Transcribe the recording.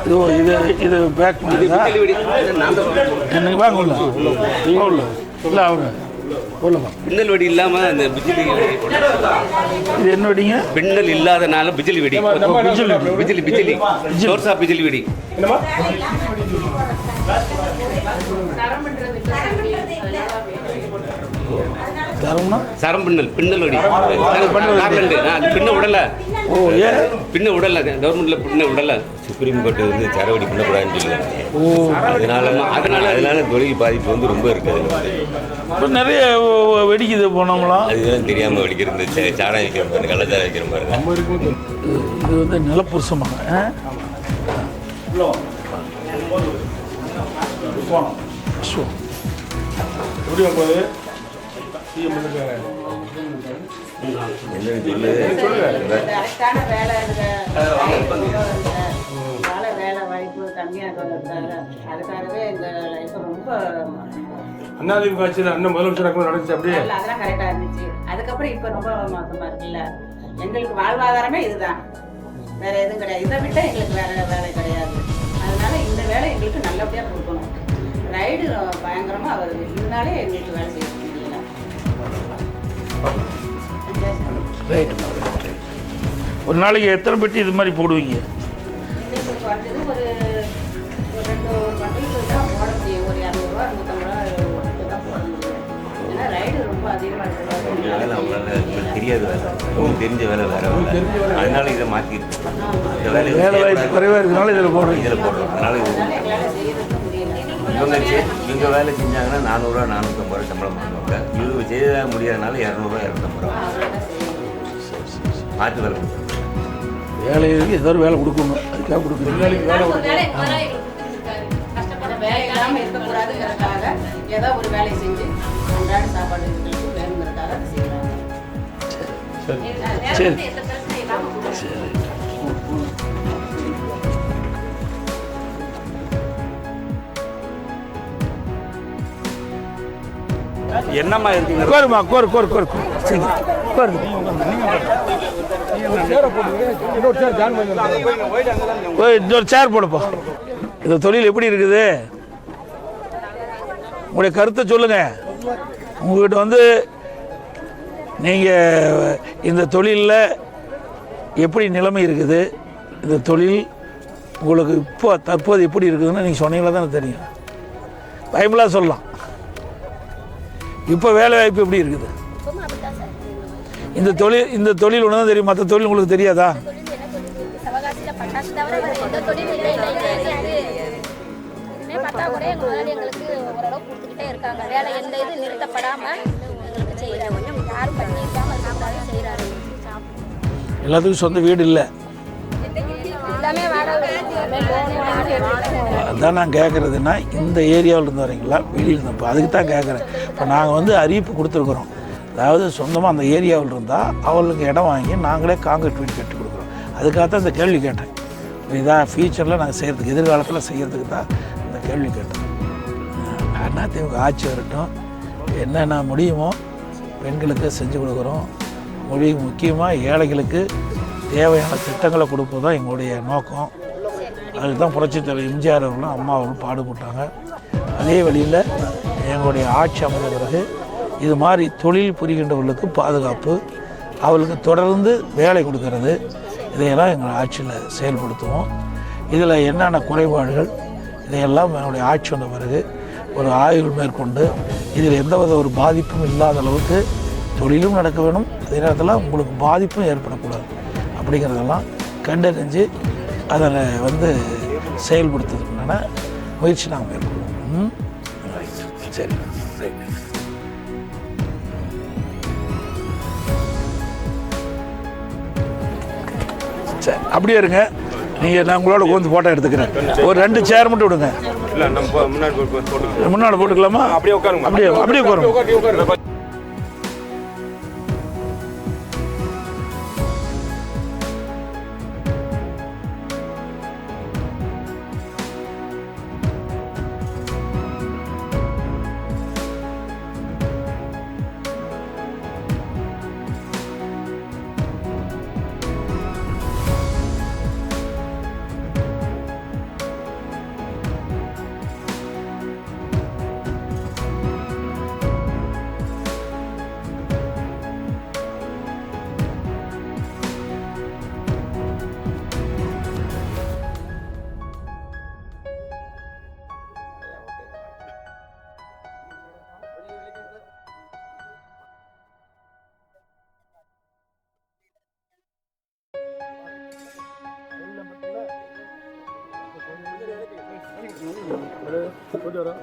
இது இது இது பேக் பண்ணுறதா எனக்கு வாங்க உள்ள உள்ள இல்லை அவங்க பின்னல் வெடி இல்லாம அந்த பிஜிலி இது என்ன வெடிங்க? பின்னல் இல்லாதனால பிஜிலி வெடி. பிஜிலி பிஜிலி சோர்ஸா பிஜிலி. வெடி. தரம்னா? சரம் பின்னல் பின்னல் வெடி. கார்லண்டு ஆ, அது பின்ன விடல. ஓ ஏன் பின்ன விடல கவர்மெண்ட்ல பின்ன விடல. சுப்ரீம் கோர்ட் வந்து சரவடி பண்ணக்கூடாதுன்னு சொல்லுவாங்க. ஓ. அதனால அதனால அதனால தொழில் பாதிப்பு வந்து ரொம்ப இருக்குது இப்போ நிறைய வெடிக்குது போனோம்லாம் அதுதான் தெரியாம வெடிக்கிறது இந்த சா- சாணம் வைக்கிற பாருங்க கள்ளச்சாரம் வைக்கிற பாருங்க இது வந்து நிலப்புருஷமாக என்னன்னு சொல்லு கரெக்டான வேலை வேலை வேலை வாய்ப்பு கம்மியாக இருக்கிறதால அதுக்காகவே இந்த லைஃப் ரொம்ப அண்ணாதிமுக ஆட்சியில் அண்ணன் முதலமைச்சர் நடந்துச்சு அப்படியே. அதெல்லாம் கரெக்டாக இருந்துச்சு. அதுக்கப்புறம் இப்போ ரொம்ப மோசமாக இருக்குல்ல. எங்களுக்கு வாழ்வாதாரமே இதுதான். வேற எதுவும் கிடையாது. இதை விட்ட எங்களுக்கு வேற வேலை கிடையாது. அதனால இந்த வேலை எங்களுக்கு நல்லபடியாக கொடுக்கணும். ரைடு பயங்கரமாக அவர் இருந்தாலே எங்களுக்கு வேலை செய்ய முடியல. ரைட்டு ஒரு நாளைக்கு எத்தனை பெட்டி இது மாதிரி போடுவீங்க? தெரியாது ரொம்ப தெரிஞ்ச வேலை வேற வேலை அதனால இதை மாற்றிருக்கு வேலை வேலை வாய்ப்பு குறைவாக இருக்கிறனால இதில் போடுறீங்க இதில் போடுறோம் அதனால இது இவங்க இவங்க வேலை செஞ்சாங்கன்னா நானூறுரூவா நானூற்றம்பது ரூபா சம்பளம் பண்ணுவாங்க இவங்க செய்ய முடியாதனால இரநூறுவா இரநூத்தம்பது ரூபா. அவ்வளோதான் செய்யணும் மாற்று வேலை கொடுக்குறாங்க. வேலைக்கு ஏதோ ஒரு வேலை கொடுக்கணும். அதுக்காக கொடுக்குறீங்க கஷ்டப்பட வேலை இல்லாமல் இருக்கக்கூடாதுங்கிறதுக்காக ஏதோ ஒரு வேலை செஞ்சு அன்றாட சாப்பாடு எங்களுக்கு வேணுங்கிறதுக்காக அதை செய்கிறாங்க சரி. சரி. என்னம்மா இருக்குங்க? கோருமா கோரு கோரு கோரு கோரு சீக்கிரம் கோரு ஓய், இன்னொரு சேர் போடுப்பா. இந்த தொழில் எப்படி இருக்குது? உங்களுடைய கருத்தை சொல்லுங்க. உங்ககிட்ட வந்து நீங்கள் இந்த தொழிலில் எப்படி நிலைமை இருக்குது? இந்த தொழில் உங்களுக்கு இப்போ தற்போது எப்படி இருக்குதுன்னு நீங்கள் சொன்னீங்களா தானே தெரியும். பயமில்லா சொல்லலாம். இப்போ வேலை வாய்ப்பு எப்படி இருக்குது? இந்த தொழில் இந்த தொழில் ஒன்று தான் தெரியும்? மற்ற தொழில் உங்களுக்கு தெரியாதா? சிவகாசியில பட்டாசு தவிர வேற அதான் நான் கேட்குறதுன்னா இந்த ஏரியாவில் இருந்து வரீங்களா? வெளியில் இருந்து. இப்போ அதுக்கு தான் கேட்குறேன் இப்போ நாங்கள் வந்து அறிவிப்பு கொடுத்துருக்குறோம். அதாவது சொந்தமாக அந்த ஏரியாவில் இருந்தால் அவங்களுக்கு இடம் வாங்கி நாங்களே காங்கிரீட் வீடு கட்டி கொடுக்குறோம். அதுக்காக தான் இந்த கேள்வி கேட்டேன். இதான் ஃபியூச்சரில் நாங்கள் செய்கிறதுக்கு எதிர்காலத்தில் செய்கிறதுக்கு தான் இந்த கேள்வி கேட்டேன். அதிமுக ஆட்சி வரட்டும். என்னென்ன முடியுமோ பெண்களுக்கு செஞ்சு கொடுக்குறோம். மொழி முக்கியமாக ஏழைகளுக்கு தேவையான திட்டங்களை கொடுப்பது தான் எங்களுடைய நோக்கம். அதுக்கு தான் புரட்சித் தலைவர் எம்ஜிஆர் அவர்களும் அம்மா அவர்களும் பாடுபட்டாங்க. அதே வழியில் எங்களுடைய ஆட்சி அமைந்த பிறகு இது மாதிரி தொழில் புரிகின்றவர்களுக்கு பாதுகாப்பு அவளுக்கு தொடர்ந்து வேலை கொடுக்கறது. இதையெல்லாம் எங்கள் ஆட்சியில் செயல்படுத்துவோம். இதில் என்னென்ன குறைபாடுகள் இதையெல்லாம் என்னுடைய ஆட்சி வந்த பிறகு ஒரு ஆய்வு மேற்கொண்டு இதில் எந்தவித ஒரு பாதிப்பும் இல்லாத அளவுக்கு தொழிலும் நடக்க வேணும். அதே நேரத்தில் உங்களுக்கு பாதிப்பும் ஏற்படக்கூடாது. அப்படிங்கிறதெல்லாம் கண்டறிஞ்சு அதில் வந்து செயல்படுத்துறதுக்கான முயற்சி நாங்கள் மேற்கொள்வோம்? சரி. ரைட் சரி. அப்படியே இருங்க. நீங்கள் நான் உங்களோட உட்காந்து ஃபோட்டோ எடுத்துக்கிறேன். ஒரு ரெண்டு சேர் மட்டும் விடுங்க. இல்ல நம்ம முன்னாடி போட்டு போட்டு முன்னாடி போட்டுக்கலாமா? அப்படியே உட்காருங்க. அப்படியே அப்படியே உட்காருங்க. Kolera.